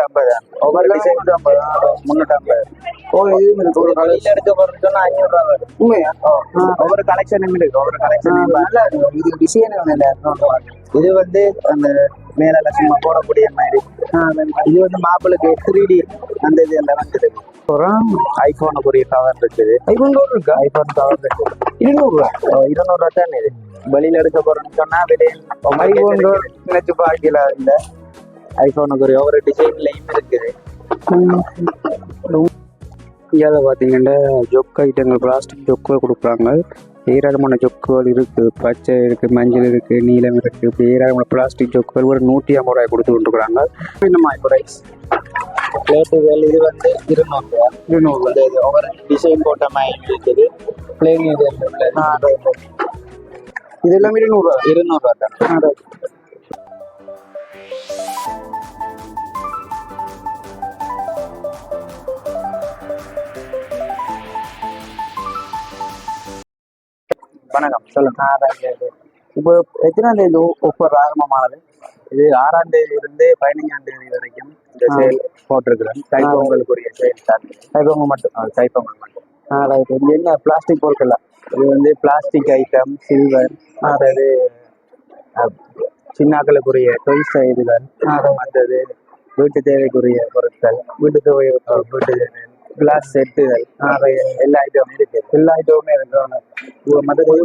தான் ஒவ்வொரு டிசைன் முன்னூற்றம்பது ஓ இருக்கு ஒரு வெளியில எடுக்க போறதுன்னா ஐநூறு ரூபா வரும். உண்மையா? ஒவ்வொரு கலெக்ஷனும் இருக்கு ஒவ்வொரு கலெக்ஷன் நல்லா இருக்கு. இது டிசைன் வந்து இது வந்து அந்த மேல சும்மா போடக்கூடிய மாதிரி. இது வந்து மாப்பிளுக்கு த்ரீ டி அந்த இது எல்லாம் வந்துருக்கு ஐபோனுக்குரிய கவர் இருக்குது. ஐபோன் டோர் இருக்கா? ஐபோன் கவர் இருக்குது. இருநூறுவா? இருநூறு ரூபா தான் இது. வெளியில எடுக்க போறோம்னு சொன்னா வெளியே ஐபோன் டோர் நினைச்சு பார்க்கல. இல்ல. ஐபோனுக்குரிய ஒவ்வொரு டிசைன்லயும் இருக்குது. இந்தியாவில் பார்த்தீங்கன்னா ஜொக்கு ஐட்டங்கள் பிளாஸ்டிக் ஜொக்குகள் கொடுக்குறாங்க. ஏராளமான ஜொக்குகள் இருக்குது பச்சை இருக்குது மஞ்சள் இருக்குது நீலம் இருக்குது இப்படி ஏராளமான பிளாஸ்டிக் ஜொக்குகள் ஒரு நூற்றி ஐம்பது ரூபாய் கொடுத்து கொண்டுருக்குறாங்க. என்னம்மா இப்போ ரைஸ் பிளேட்டுகள் இது வந்து இருநூறு ரூபா இருநூறு இந்த இது ஒவ்வொரு டிசைன் போட்ட மாதிரி இருக்குது. பிளேன் இது. இது எல்லாமே இருநூறுவா இருநூறு ரூபா தான். வணக்கம். சொல்லுங்க. இப்போ எத்தனாம் தேதி ஒவ்வொரு ஆரம்பமானது? இது ஆறாம் தேதி இருந்து பதினஞ்சாம் தேதி வரைக்கும் இந்த சேல் போட்டிருக்கிறேன். தைப்பொங்கலுக்குரிய தான் தைப்பொங்கல் மட்டும். தைப்பொங்கல் மட்டும். ரைட் இது என்ன பிளாஸ்டிக் பொருட்கள்? இது வந்து பிளாஸ்டிக் ஐட்டம் சில்வர் அதாவது சின்னாக்களுக்குரிய டொய்ஸ் இதுகள் மற்றது வீட்டு தேவைக்குரிய பொருட்கள் வீட்டு தேவை வீட்டு கிளாஸ் செட்டுகள் எல்லா ஐட்டமும் இருக்கு. எல்லா ஐட்டமுமே இருக்கு. மற்ற புது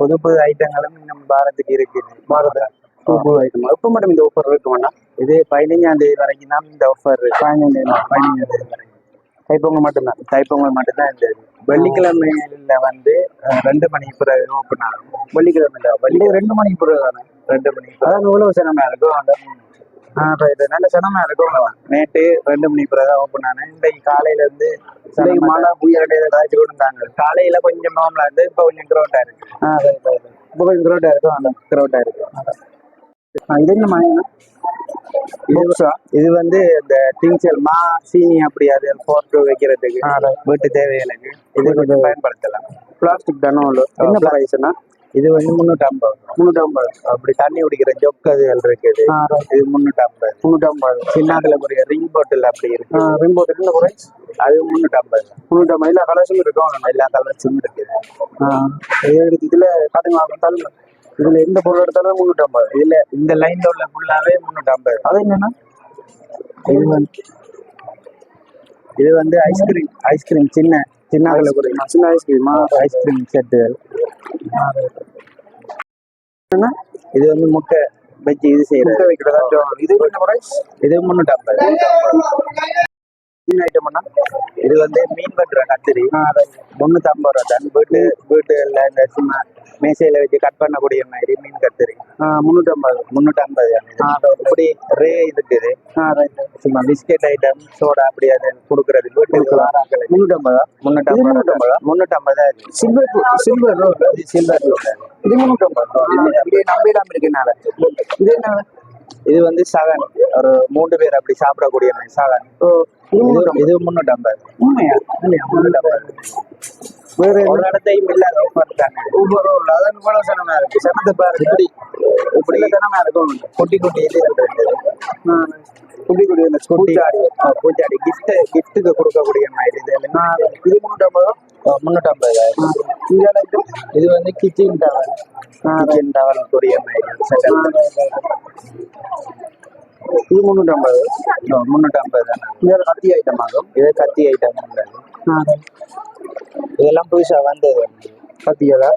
புது புது ஐட்டங்களும் இன்னும் பாரத்துக்கு இருக்குது பாரத புது ஐட்டம் எப்போ மட்டும் இந்த ஆஃபர் இருக்கு வேணா? இது பதினஞ்சாம் தேதி வரைக்கும் தான் இந்த ஆஃபர் தேதி பதினஞ்சாம் தேதி வரைக்கும். தைப்பொங்கல் மட்டும்தான். தைப்பொங்கல் மட்டும்தான் இந்த. வெள்ளிக்கிழமையில வந்து ரெண்டு மணிக்கு பிறகு ஓப்பன் ஆகும். வெள்ளிக்கிழமையில. வெள்ளி ரெண்டு மணிக்கு பிறகு தானே ரெண்டு மணிக்கு அதான் எவ்வளவு சிரமமா இருக்கும்? அந்த ஆ ரைட் நல்ல சிரமமா இருக்கும் நேற்று ரெண்டு மணிக்கு பிறகு தான் ஓப்பன் ஆனேன். இன்றைக்கு காலையில இருந்து இன்னைக்கு மழை புயல் ஏதாச்சும் கூட இருந்தாங்க காலையில கொஞ்சம் நார்மலா இருந்து இப்போ கொஞ்சம் க்ரௌண்டா இருக்கு. ஆ ரைட் ரைட் இப்போ கொஞ்சம் கிரோட்டா இருக்கும் அந்த க்ரௌண்டா இருக்கு. ஆ, இது என்ன மணி இது இது வந்து இந்த திங்ஸ் மா சீனி அப்படி அது போட்டு வைக்கிறதுக்கு. வீட்டு தேவைகளுக்கு. இது கொஞ்சம் பயன்படுத்தலாம். பிளாஸ்டிக் தானே என்ன ப்ரைஸ்னா இது வந்து முந்நூற்றம்பது முந்நூற்றம்பது அப்படி தண்ணி குடிக்கிற ஜொக்கதுகள் இருக்குது. ஆ ரைட் இது முந்நூற்றம்பது முந்நூற்றம்பது சின்னாக்களுக்குரிய ரிங் பாட்டில் அப்படி இருக்கு. என்ன ப்ரைஸ் அது முந்நூற்றம்பது முந்நூற்றம்பது எல்லா கலர்ஸும் இருக்கும் எல்லா கலர்ஸும் இருக்குது. இது இதில் காட்டுங்க தள்ளுங்க இதில் எந்த பொருள் எடுத்தாலும் முந்நூற்றம்பது இதுல இந்த லைன்ல உள்ள ஃபுல்லாவே முந்நூற்றம்பது அது என்னன்னா? இது வந்து இது வந்து ஐஸ்கிரீம் ஐஸ்கிரீம் சின்ன. சின்னாக்களுக்குரிய சின்ன ஐஸ்கிரீமா ஐஸ்கிரீம் செட்டுகள் என்ன இது வந்து முட்டை வச்சு இது செய்யறது. இது என்ன ப்ரைஸ் இது முந்நூற்றம்பது என்ன ஐட்டம்னா இது வந்து மீன் வெட்டுற கத்திரி. முந்நூற்றம்பது ரூபா தான். வீட்டு வீட்டுல இந்த சும்மா மேசையில வச்சு கட் பண்ணக்கூடிய மாதிரி மீன் கத்திரி. முந்நூற்றம்பது முந்நூற்றம்பது இப்படி ரே இருக்குது சும்மா பிஸ்கெட் ஐட்டம் சோடா அப்படி அதை கொடுக்கறது. வீட்டுக்கு வராங்களே முந்நூற்றம்பதா முந்நூற்றம்பது முந்நூற்றம்பது சில்வர் சில்வர் சில்வர் இது. முந்நூற்றம்பது இப்படி நம்பிடாம இருக்கனால. இது என்ன? இது வந்து சகன் ஒரு மூன்று பேர் அப்படி சாப்பிடக்கூடிய சகன் இது இது இது இல்லையா? முந்நூற்றம்பது வேற ஒரு இடத்தையும் இல்லாத ஆஃபர் தானே. ஒவ்வொரு அதான் இவ்வளவு சனமா இருக்கு. சனத்தை பாரு இப்படி இப்படி. இருக்கும். குட்டி குட்டி இதுகள் இருக்குது குட்டி குட்டி இந்த பூச்சாடி. ஆ, பூச்சாடி. கிஃப்ட் கிஃப்ட்டுக்கு கொடுக்கக்கூடிய மாதிரி இது எல்லாம். இது முந்நூற்றம்பது முந்நூற்றம்பது இது வந்து கிச்சன் டவல் கிச்சன் டவலுக்குரிய மாதிரி இது முந்நூற்றம்பது முந்நூற்றம்பது தானே. கத்தி ஐட்டம் ஆகும். இது கத்தி ஐட்டம் இதெல்லாம் புதுசா வந்தது. வந்து. கத்தியதா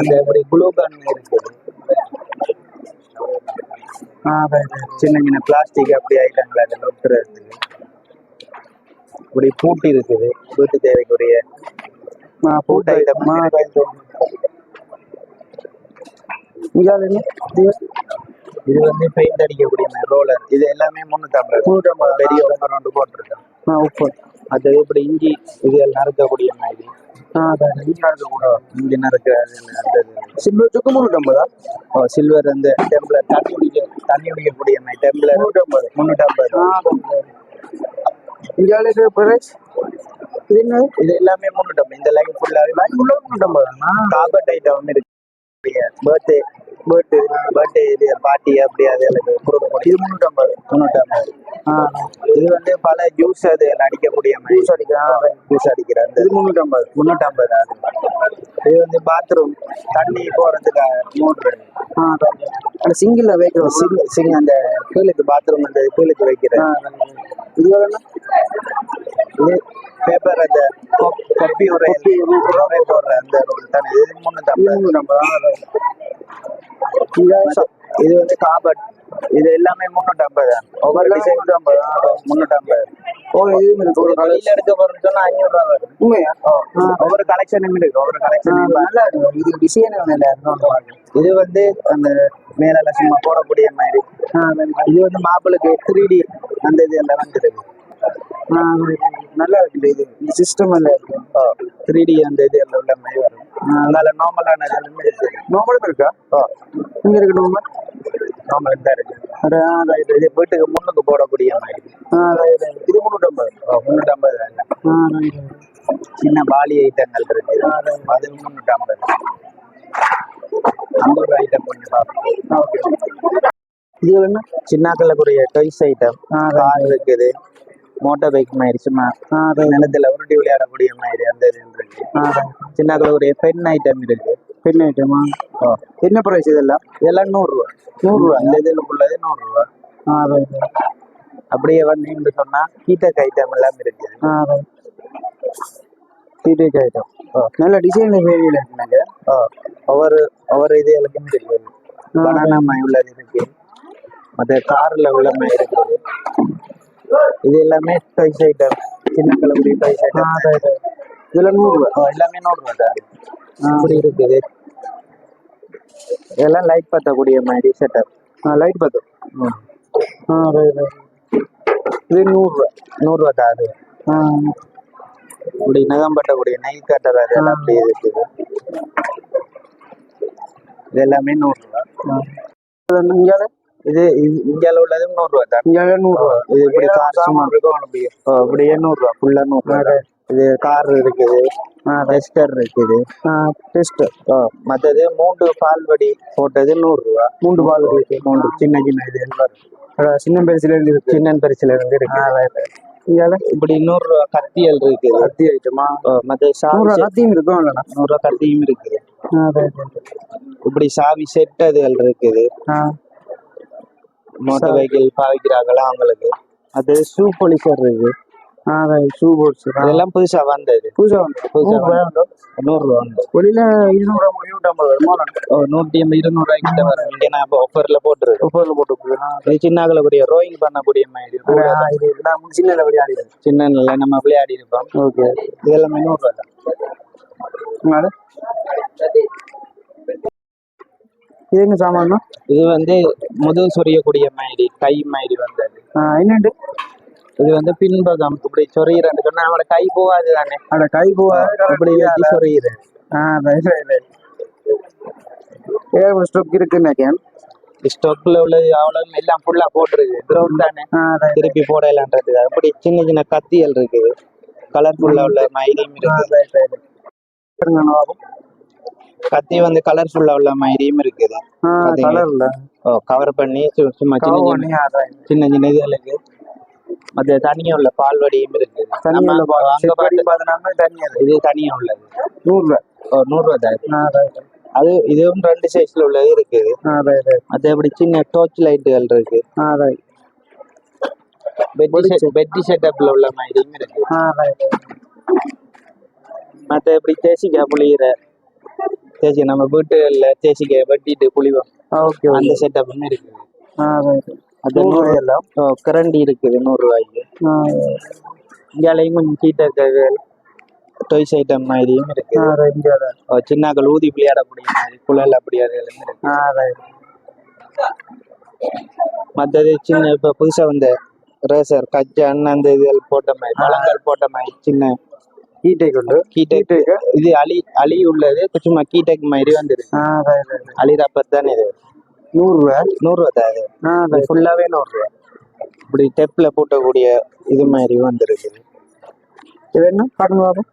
அந்த இப்படி குளூ கன் இருக்குது. சின்ன சின்ன பிளாஸ்டிக் அப்படி ஐட்டங்கள் அதில் ஒட்டுறதுக்கு இப்படி பூட்டி இருக்குது. வீட்டு தேவைக்குரிய பூட்டு ஐட்டம் இது வந்து பெயிண்ட் அடிக்கக்கூடிய ரோலர் இது எல்லாமே முந்நூற்றம்பது முந்நூற்றம்பது பெரிய ஒன்று ரெண்டு போட்டிருக்கேன் உப்பு. அது இப்படி இஞ்சி இது எல்லாம் நறுக்கக்கூடிய மாதிரி. அந்த சில்வர் சுக்கு முந்நூற்றம்பதா ஓ சில்வர் வந்து டெம்ப்ளர் தண்ணி குடிக்க தண்ணி குடிக்கக்கூடிய மாதிரி டெம்ப்ளர் முந்நூற்றம்பது முந்நூற்றம்பது ப்ரைஸ் இது என்ன? இது எல்லாமே முந்நூற்றம்பது இந்த லைன் ஃபுல்லாகவே முந்நூற்றம்பது ஐட்டம் இருக்கு. பர்த்டே பர்த்டே பர்த்டே இது பார்ட்டி அப்படி அது எனக்கு இது முந்நூற்றம்பது முந்நூற்றம்பது இது வந்து பல ஜூஸ் அது அடிக்கக்கூடிய ஜூஸ் அடிக்கிற ஜூஸ் அடிக்கிற அந்த இது முந்நூற்றம்பது முந்நூற்றம்பது இது வந்து பாத்ரூம் தண்ணி போறதுக்காக மோட்ரு அந்த சிங்கிள் வைக்கிறோம் சிங் சிங் அந்த கீழுக்கு பாத்ரூம் அந்த கீழுக்கு வைக்கிறேன் இது இது பேப்பர் அந்த கொப்பி உரை போடுற அந்த தானே இது முந்நூற்றம்பது இது வந்து காபட் இது எல்லாமே முந்நூற்றம்பது ஒவ்வொரு டிசைன் முந்நூற்றம்பது ஓ இதுவும் இருக்கு ஒரு வெளியில எடுக்க போறோம்னு சொன்னா ஐநூறு ரூபா வரும். உண்மையா? ஒவ்வொரு கலெக்ஷனும் இருக்கு. ஒவ்வொரு கலெக்ஷன் நல்லா இருக்கு இது டிசைன் இது வந்து அந்த மேல சும்மா போடக்கூடிய மாதிரி. இது வந்து மாப்பிளுக்கு த்ரீ டி அந்த இது எல்லாம் வந்துருக்கு. நல்லா இருக்குது இது சிஸ்டம் நல்லா இருக்கு. த்ரீ டி அந்த இது எல்லாம் மாதிரி வரும். அதனால நார்மலான எல்லாமே இருக்கு. நோம்பலும் இருக்கா? இங்க இருக்கு நார்மல் தான் இருக்கு. இது வீட்டுக்கு முன்னுக்கு போடக்கூடிய மாதிரி. இது முந்நூற்றம்பது முந்நூற்றம்பது இல்லை சின்ன பாலி ஐட்டங்கள் இருக்கு. அது முந்நூற்றம்பது ஐம்பது. ஐட்டம் கொஞ்சம் பார்ப்போம். இது என்ன? சின்னாக்களுக்குரிய டாய்ஸ் ஐட்டம் இருக்குது. மோட்டார் பைக் மாதிரி சும்மா நிலத்துல உருட்டி விளையாடக்கூடிய மாதிரி அந்த இது இருக்கு. சின்னாக்களுக்குரிய பென் ஐட்டம் இருக்கு. பெண் ஐட்டமா என்ன பிரைஸ் இதெல்லாம்? இதெல்லாம் நூறுரூவா. நூறுரூவா? இந்த இதில் உள்ளது நூறுரூவா. அப்படியே வந்தீங்கன்னு சொன்னா கீட்டக் ஐட்டம் எல்லாம் இருக்கு. டிடிக்கு ஐட்டம் நல்ல டிசைன் வேரியல் இருக்குங்க. ஓ, ஒவ்வொரு ஒவ்வொரு இது எல்லாமே இருக்கு பனானா உள்ளது இருக்கு. மற்ற கார்ல உள்ள மாதிரி இருக்குது இது எல்லாமே டாய்ஸ் ஐட்டம் சின்ன கலப்படி டாய்ஸ் ஐட்டம் இதில் நூறுரூவா எல்லாமே நூறுரூவா தான். அப்படி இருக்குது. இதெல்லாம் லைட் பத்தக்கூடிய மாதிரி செட்டப் ஆ லைட் பார்த்தோம் ஆ. ரைட் இது நூறுரூவா நூறுரூவா தான் அது. ஆ. இப்படி நகம் பட்டக்கூடிய நெய் கட்டர் அது எல்லாம் அப்படி இருக்குது. இது எல்லாமே நூறுரூவா இங்கே இது இந்தியால உள்ளது நூறுரூவா தான். இங்கே நூறுரூவா. இது இப்படி கார் சாமான் இருக்கும் அப்படியே. அப்படியே நூறுரூவா ஃபுல்லாக நூறுரூவா இது கார் இருக்குது. டெஸ்டர் இருக்குது. டெஸ்ட் ஓ மற்றது மூன்று பால்வடி போட்டது நூறுரூவா. மூன்று பால் இருக்கு. மூன்று சின்ன சின்ன இது எல்லாம் இருக்கு. சின்ன பெருசுல இருந்து இருக்கு. சின்ன பெருசுல இருந்து இருக்கு. இங்கே இப்படி நூறுரூவா கத்தியல் இருக்குது. கத்தி ஐட்டமா? மற்ற நூறுரூவா கத்தியும் இருக்கும் நூறுரூவா கத்தியும் இருக்குது. இப்படி சாவி செட் அதுகள் இருக்குது. மோட்டார் வெஹிக்கிள் பாவிக்கிறாங்களா அவங்களுக்கு? அது ஷூ பொலிசர் இருக்கு. ஷூ போட்ஸ் இதெல்லாம் புதுசா வந்தது. புதுசா வந்து புதுசா வந்து நூறுரூவா வந்து வெளியில இருநூறு இருநூற்றம்பது வருமா நூற்றி ஐம்பது இருநூறுவாய்க்கு கிட்ட வரும். இங்கே நான் ஆஃபர்ல போட்டுருக்கேன். முப்பதுல போட்டு போயிடலாம் இது சின்ன கூடிய ரோயிங் பண்ணக்கூடிய மாதிரி. சின்ன விளையாடி சின்ன நல்ல நம்ம விளையாடி இருப்போம் ஓகே. இதெல்லாம் நூறுரூவா தான். மேல இது என்ன சாமான் இது வந்து முதுகு சொரியக்கூடிய மாதிரி கை மாதிரி வந்தது என்னண்டு? இது வந்து பின்பகம் இப்படி சொரியிறன்னு சொன்னா நம்மளோட கை போகாது தானே அட கை போவா இப்படி வச்சு சொரியுது ஆ ரைட் ரைட் ஏர் ஸ்டாக் இருக்கு நினைக்கிறேன்? ஸ்டொக்ல உள்ளது அவ்வளவு எல்லாம் ஃபுல்லா போட்டிருக்கு. கிரவுண்ட் தானே? திருப்பி போடலான்றது அப்படி சின்ன சின்ன கத்தியல் இருக்குது. கலர்ஃபுல்லா உள்ள மயிலையும் இருக்கு கத்தி வந்து கலர்ஃபுல்லா உள்ள மயிலையும் இருக்குது? கலர்ல ஓ கவர் பண்ணி சும்மா சின்ன சின்ன சின்ன இதுகளுக்கு மற்ற தனியா உள்ள பால்வடியும் இருக்குது அது இது தனியா உள்ளது. நூறுரூவா ஓ நூறுரூவா தான். அது இதுவும் ரெண்டு சைஸ்ல உள்ளது இருக்குது. ரைட் மற்றபடி சின்ன டோர்ச் லைட்டுகள் இருக்கு. பெட்டி செட் பெட்டி செட்டப்ல உள்ள மாதிரியும் இருக்கு. ரைட் மற்றபடி தேசிக்காய் புளியிற? தேசி நம்ம வீட்டுல தேசிக்காய் வெட்டிட்டு புளிவோம் ஓகே அந்த ஆ ரைட் அது நூறு எல்லாம் கரண்டி இருக்குது நூறு ரூபாய்க்கு இங்காலையும் கொஞ்சம் கீட்டர்கள் டொய்ஸ் ஐட்டம் மாதிரியும் இருக்கு சின்னாக்கள் ஊதி விளையாடக்கூடிய மாதிரி குழல் அப்படி அது எல்லாமே இருக்கு மற்றது சின்ன இப்ப புதுசா வந்த ரேசர் கச்சான் அந்த இது போட்ட மாதிரி பழங்கள் போட்ட மாதிரி சின்ன ஹீட்டை கொண்டு கீடெக் இது அலி அலி உள்ளது. சும்மா கீடெக் மாதிரி வந்துருக்கு. அலி ரப்பர் தானே இது. நூறுரூவா? நூறுரூவா தான் இது. ரைட் ஃபுல்லாவே நூறுரூவா. இப்படி டெப்ல போட்டக்கூடிய இது மாதிரி வந்துருக்கு. இது என்ன? காட்டுங்க பாப்போம்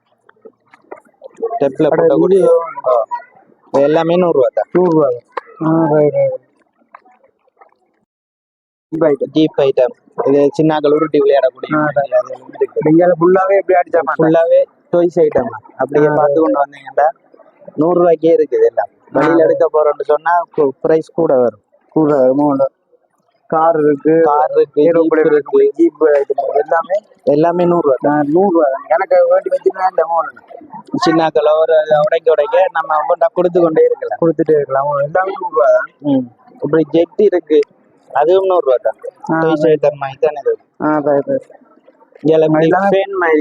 டெப்ல போட்டக்கூடிய எல்லாமே நூறுரூவா தான். நூறுரூவா. ஐட்டம் ஜீப் ஐட்டம் இது சின்னாக்கள் உருட்டி விளையாடக்கூடிய ஃபுல்லாவே எப்படி அடிச்சாமா ஃபுல்லாவே டாய்ஸ் ஐட்டம் அப்படியே பார்த்து கொண்டு வந்தீங்கன்னா நூறு ரூபாய்க்கே இருக்குது எல்லாம். வெளியில எடுக்க போறோம்னு சொன்னா பிரைஸ் கூட வரும். கூட அமௌண்ட் கார் இருக்கு கார் இருக்கு ஏரோப்ளேன் இருக்கு ஜீப் எல்லாமே எல்லாமே நூறு ரூபா ஆ, நூறு ரூபா தான். எனக்கு வேண்டி வச்சுன்னா இந்த அமௌண்ட் சின்னாக்கள் ஒரு உடைக்க உடைக்க நம்ம ஒவ்வொன்றா கொடுத்து கொண்டே இருக்கலாம். கொடுத்துட்டே இருக்கலாம். எல்லாமே நூறு ரூபா தான். இப்படி ஜெட் இருக்கு அதுவும் நூறு ரூபா தான் ஐட்டம் மாதிரி தானே இது. ஆ ரைட் ரைட்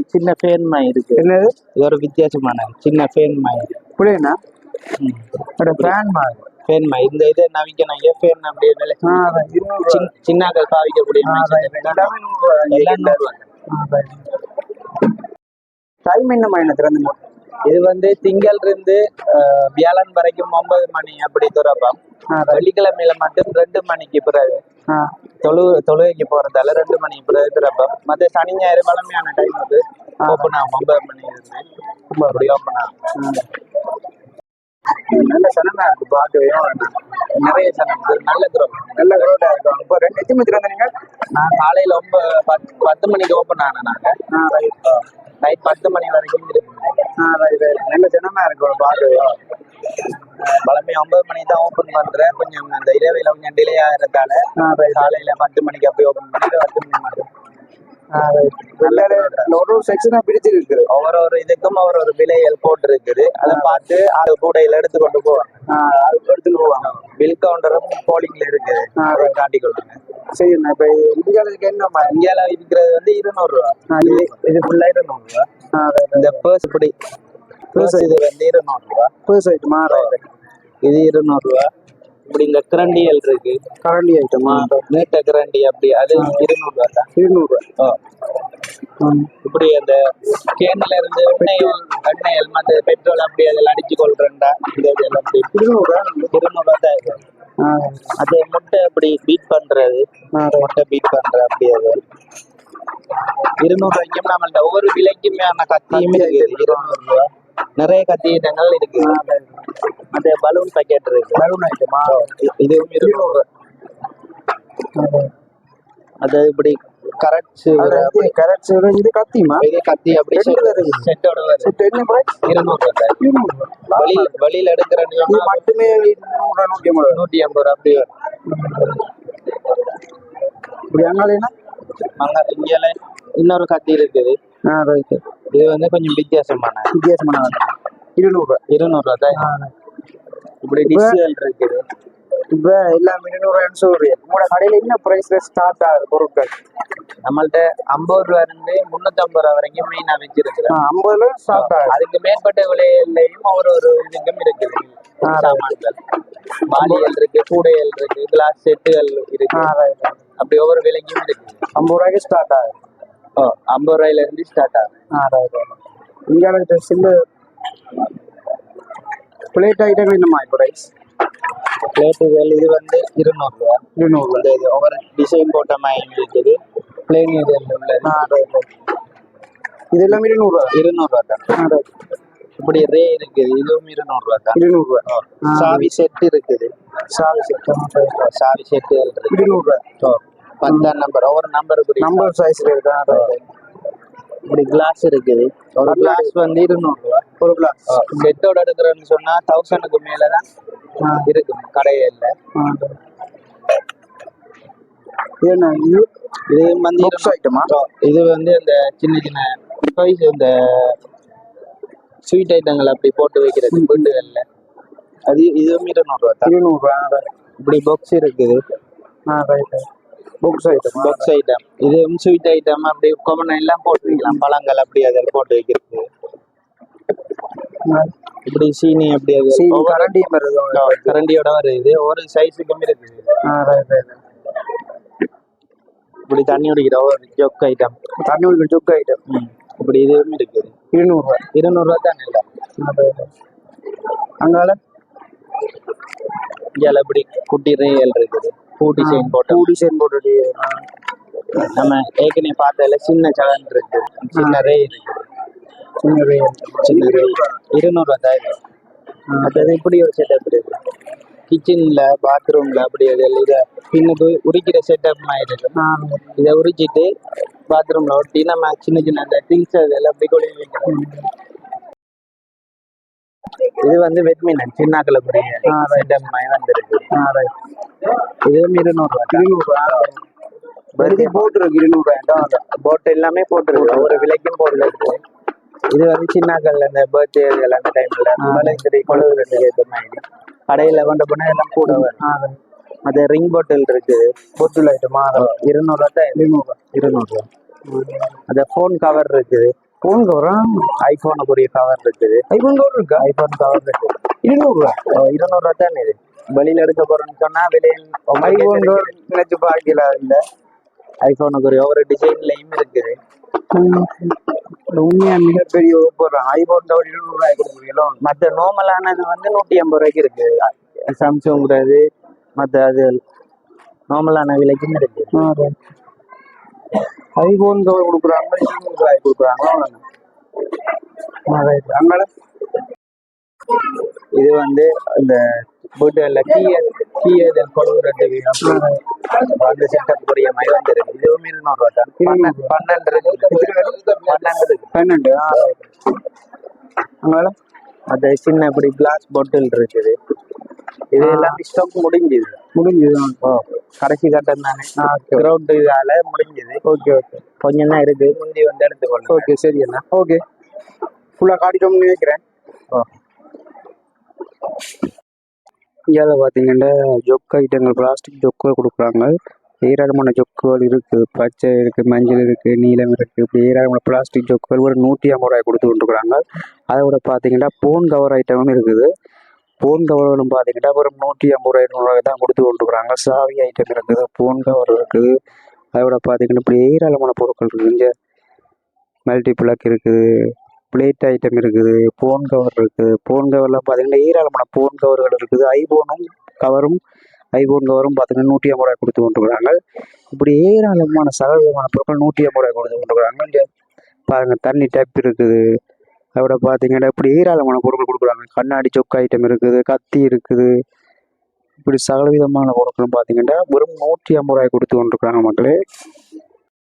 சின்ன ஃபேன் மாதிரி இருக்கு. என்னது? இது ஒரு வித்தியாசமான சின்ன ஃபேன் மாதிரி புரியுதுண்ணா ஒரு ஃபேன் மாதிரி ஃபேன் மாதிரி இந்த இதை நவிக்கணும். ஃபேன் இருநூறு ரூபா. சின்ன- சின்னாக்கள் பாவிக்கக்கூடிய. டைம் என்ன மாதிரி திறந்து இது வந்து திங்கள் இருந்து வியாழன் வரைக்கும் ஒன்பது மணி அப்படி துறப்போம் வெள்ளிக்கிழமையில மட்டும் ரெண்டு மணிக்கு பிறகு. தொழு தொழுகைக்கு போறதால ரெண்டு மணிக்கு பிறகு திறப்போம் மற்ற சனி ஞாயிறு வளமையான டைம் வந்து ஓப்பன் ஆகும் ஒன்பது மணி இருந்து அப்படி ஓப்பன் ஆகும். நல்ல சனமா இருக்கு பார்க்கவே நிறைய சனம் நல்ல துறப்பம் நல்ல ரோடா இருக்கும் இப்போ ரெண்டு எத்தனை மணி திறந்தீங்க நான் காலையில ஒன்பது பத்து பத்து மணிக்கு ஓப்பன் ஆனேன் நாங்க. ஆ ரைட் நைட் பத்து மணி வரைக்கும் இருக்கு. Ah right right. நல்ல ஜனமா இருக்கும் பார்க்கவே வளமையா ஒன்பது மணி தான் ஓப்பன் பண்றேன். கொஞ்சம் அந்த இரவையில கொஞ்சம் டிலே ஆகிறதால காலையில பத்து மணிக்கு அப்படி ஓப்பன் பண்ணி பத்து மணி மட்டும் ஒரு ஒரு செக்ஷனா பிரிச்சு இருக்குது ஒவ்வொரு ஒரு இதுக்கும் ஒவ்வொரு ஒரு விலைகள் போட்டு இருக்குது அதை பார்த்து அது கூடையில எடுத்து கொண்டு போவாங்க. எடுத்துட்டு போவாங்க. பில் கவுண்டரும் போலிங்ல இருக்குது. காட்டி கொடுங்க. சரி நான் இப்போ இந்தியாவுக்கு என்ன மாதிரி இந்தியால இருக்கிறது வந்து இருநூறு ரூபா. இது ஃபுல்லா இருநூறு ரூபா. இந்த பர்ஸ் இப்படி. பர்ஸ் இது வந்து இருநூறு ரூபா. பர்ஸ் ஐட்டமா ரைட் இது இருநூறு ரூபா. இப்படி இந்த கிரண்டியல் இருக்கு. கரண்டி ஐட்டமா நீட்ட கிரண்டி அப்படி அது இருநூறு ரூபா தான். இருநூறு ஆ. இப்படி அந்த கேன்ல இருந்து எண்ணெயல் எண்ணெயல் மற்ற பெட்ரோல் அப்படி அதில் அடிச்சு கொள்றேன்டா. இந்த இதெல்லாம் அப்படி. இருநூறு இருநூறு ரூபா தான் இருக்கும் ஆ. அது முட்டை அப்படி பீட் பண்றது. முட்டை பீட் பண்ற அப்படி அது. இருநூறு ரூபாய்க்கும் நம்மள்ட்ட ஒவ்வொரு விலைக்குமே கத்தியும் இருக்குது. இருநூறு ரூபா நிறைய கத்தி ஐட்டங்கள் இருக்கு. அந்த பலூன் பாக்கெட் இருக்கு. பலூன் ஐட்டமா இதுவும் ரூபா அது இப்படி கரெக்ட் கரெக்ட் இது கத்திமா இது கத்தி அப்படி இருக்கு. செட்டோட செட் என்ன பிரைஸ் இருநூறு எடுக்கிறேன்னு இது சொன்னா மட்டுமே நூற்றி ஐம்பது நூத்தி ஐம்பது ரூபா அப்படி வரும். இப்படி அங்க இன்னொரு கத்தி இருக்குது. ஆ இது வந்து கொஞ்சம் வித்தியாசமான. வித்தியாசமான இருநூறு இருநூறு ரூபா தான் இப்படி டிஷ்கள் இருக்குது இப்போ எல்லாம் இருநூறு சொல்றீங்க. உங்களோட கடையில் என்ன ப்ரைஸ்ல ஸ்டார்ட் ஆகுது பொருட்கள்? நம்மள்ட்ட ஐம்பது ரூபா இருந்து முன்னூத்தி ஐம்பது ரூபா வரைக்கும் மெயினா வச்சிருக்கிறேன் ஐம்பதுல ஸ்டார்ட் ஆகுது. அதுக்கு மேற்பட்ட விலையிலையும் ஒரு ஒரு இதுக்கும் இருக்குது. சாமான்கள். பாலியல் இருக்கு கூடையல் இருக்கு கிளாஸ் செட்டுகள் இருக்கு. அப்படி ஒவ்வொரு விலைக்கும் இருக்குது. ஐம்பது ரூபாய்க்கு ஸ்டார்ட் ஆகுது. ஓ ஐம்பது ரூபாயில இருந்து ஸ்டார்ட் ஆகும் ஆ ரைட் இந்தியாவில் சில்லு பிளேட் ஐட்டங்கள் என்னம்மா ப்ரைஸ் பிளேட்டுகள் இது வந்து இருநூறு ரூபா இருநூறு. இந்த இது ஒவ்வொரு டிசைன் போட்ட மாதிரி இருக்குது பிளேன் இது உள்ளது ஆ ரைட் இது எல்லாம் இருநூறுவா? இருநூறு ரூபா தான். ஆ ரைட் இப்படி ரே இருக்குது. இதுவும் இருநூறு ரூபா தான். இருநூறுவா. சாவி செட் இருக்குது. சாரி சார் சாவி இருக்கு இருநூறுவா. ஓ, பத்தாம் நம்பர் ஒவ்வொரு நம்பர் நம்பர் சைஸ்ல இருக்கா இப்படி கிளாஸ் இருக்குது. ஒரு கிளாஸ் வந்து இருநூறு ரூபா ஒரு கிளாஸ் செட்டோட எடுக்கிறேன்னு சொன்னா தௌசண்ட்க்கு மேலதான் ஆ. இருக்கும். கடையில ஆ. இது வந்து இது வந்து அந்த சின்ன சின்ன toys இந்த ஸ்வீட் ஐட்டங்கள் அப்படி போட்டு வைக்கிறது வீட்டுகள்ல. அது இதுவும் இருநூறு ரூபா தான். இருநூறுவா இப்படி பாக்ஸ் இருக்குது. ஆ right books item box item இதுவும் ஸ்வீட் ஐட்டம் அப்படி கொமன் எல்லாம் போட்டு வைக்கலாம் பழங்கள் அப்படி அதில் போட்டு வைக்கிறது. இப்படி சீனி அப்படி அது சீனி கரண்டியும் வருது கரண்டியோட வருது. ஒரு சைஸுக்கும் இருக்குது. இப்படி தண்ணி குடிக்கிற ஒரு ஜொக் ஐட்டம் தண்ணி குடிக்கிற சுக்கு ஐட்டம் இப்படி இதுவும் இருக்குது. இருநூறுவா. இருநூறுவா தான் இல்லை? அங்கால? இங்கே இப்படி குட்டி ரேயல் இருக்குது. பூ டிசைன் போட்டு பூ டிசைன் போட்டு நம்ம ஏற்கனவே பார்த்ததுல சின்ன சலன் இருக்கு. சின்ன ரே இருக்குது சின்ன ரேட் சின்ன ரே இருநூறுவா தான் இது. மற்றது இப்படி ஒரு செட்டப் இருக்கு கிச்சன்ல பாத்ரூம்ல அப்படி இதை பின்னுக்கு உரிக்கிற செட்டப் மாதிரி இருக்கும் இதை உரிச்சிட்டு பாத்ரூம்ல ஒட்டி நம்ம சின்ன சின்ன அந்த திங்ஸ் அதெல்லாம் அப்படி கொண்டு இது வந்து மாதிரி வந்திருக்கு இதுவும் இருநூறுவா இருநூறுவா பர்த்டே போட்டுருக்கு இருநூறுவா போட் எல்லாமே போட்டுருக்கு. ஒரு விலைக்கும் போடல இருக்கு இது வந்து சின்னாக்கள் அந்த பர்த்டே அந்த டைம்ல வளைஞ்சரி கொழுவுறது ஏற்ற மாதிரி கடையில கொண்டு போனா எல்லாம் கூட வரும். அது ரிங் பாட்டில் இருக்குது பொட்டில் ஐட்டமா இருநூறுவா தான் இருநூறுவா இருநூறுவா அந்த ஃபோன் கவர் இருக்குது ஃபோன் கவரா ஐஃபோனுக்குரிய கவர் இருக்குது. ஐஃபோன் கவர் இருக்கு? ஐஃபோன் கவர் இருக்குது. இருநூறுவா? இருநூறுவா தான் இது? வெளியில எடுக்க போறோம்னு சொன்னா வெளியில் ஐஃபோன் கவர் நினைச்சு பார்க்கல இல்ல. ஐஃபோனுக்குரிய ஒவ்வொரு டிசைன்லயும் இருக்குது. உண்மையா? மிகப்பெரிய போடுறோம் ஐபோன் கவர் இருநூறு ரூபாய் கொடுக்குறீங்களோ மற்ற நார்மலானது வந்து நூற்றி ஐம்பது ரூபாய்க்கு இருக்கு. சாம்சங்கிறது மற்ற அது நார்மலான விலைக்கும் இருக்கு. ஐபோன் கவர் கொடுக்குறாங்க இருநூறு ரூபாய் கொடுக்குறாங்க அங்கே இது வந்து இந்த வீட்டுல கீய கீயது கொடுக்குறது அந்த செட்டப் புரிய மாதிரி வந்துருக்கு இதுவும் தான். பன்னெண்டு பன்னெண்டு பன்னெண்டு அங்கே அந்த சின்ன இப்படி கிளாஸ் பாட்டில் இருக்குது. இது எல்லாம் ஸ்டாக் முடிஞ்சுது. முடிஞ்சுது ஓ கடைசி கட்டம் தானே கிரவுண்ட் இதால முடிஞ்சுது. ஓகே ஓகே கொஞ்சம் தான் இருக்கு. முந்தி வந்து எடுத்துக்கொள்ளு ஓகே சரி அண்ணா. ஓகே ஃபுல்லாக காட்டிட்டோம்னு நினைக்கிறேன். இந்தியாவில் பார்த்தீங்கன்னா ஜொக்கு ஐட்டங்கள் பிளாஸ்டிக் ஜொக்குகள் கொடுக்குறாங்க. ஏராளமான ஜொக்குகள் இருக்குது. பச்சை இருக்குது மஞ்சள் இருக்குது நீலம் இருக்குது இப்படி ஏராளமான பிளாஸ்டிக் ஜொக்குகள் ஒரு நூற்றி ஐம்பது ரூபாய் கொடுத்து கொண்டுருக்குறாங்க. அதை விட பார்த்தீங்கன்னா போன் கவர் ஐட்டமும் இருக்குது. போன் கவர்களும் பார்த்தீங்கன்னா வெறும் நூற்றி ஐம்பது ரூபாய் நூறுரூவாய் தான் கொடுத்து கொண்டுருக்குறாங்க. சாவி ஐட்டம் இருக்குது போன் கவர் இருக்குது அதோட பார்த்தீங்கன்னா இப்படி ஏராளமான பொருட்கள் இருக்குது. இங்கே மல்டி பிளக் இருக்குது பிளேட் ஐட்டம் இருக்குது போன் கவர் இருக்குது. போன் கவர்லாம் பார்த்தீங்கன்னா ஏராளமான போன் கவர்கள் இருக்குது. ஐபோனும் கவரும் ஐபோன் கவரும் பார்த்தீங்கன்னா நூற்றி ஐம்பது ரூபாய் கொடுத்து கொண்டுருக்குறாங்க. இப்படி ஏராளமான சகல விதமான பொருட்கள் நூற்றி ஐம்பது ரூபாய் கொடுத்து கொண்டுருக்குறாங்க. இங்கே பாருங்கள் தண்ணி டேப் இருக்குது. அதோட பார்த்தீங்கன்னா இப்படி ஏராளமான பொருட்கள் கொடுக்குறாங்க. கண்ணாடி சொக்கு ஐட்டம் இருக்குது கத்தி இருக்குது. இப்படி சகலவிதமான பொருட்களும் பார்த்தீங்கன்னா வெறும் நூற்றி ஐம்பது ரூபாய் கொடுத்து கொண்டிருக்கிறாங்க மக்களே.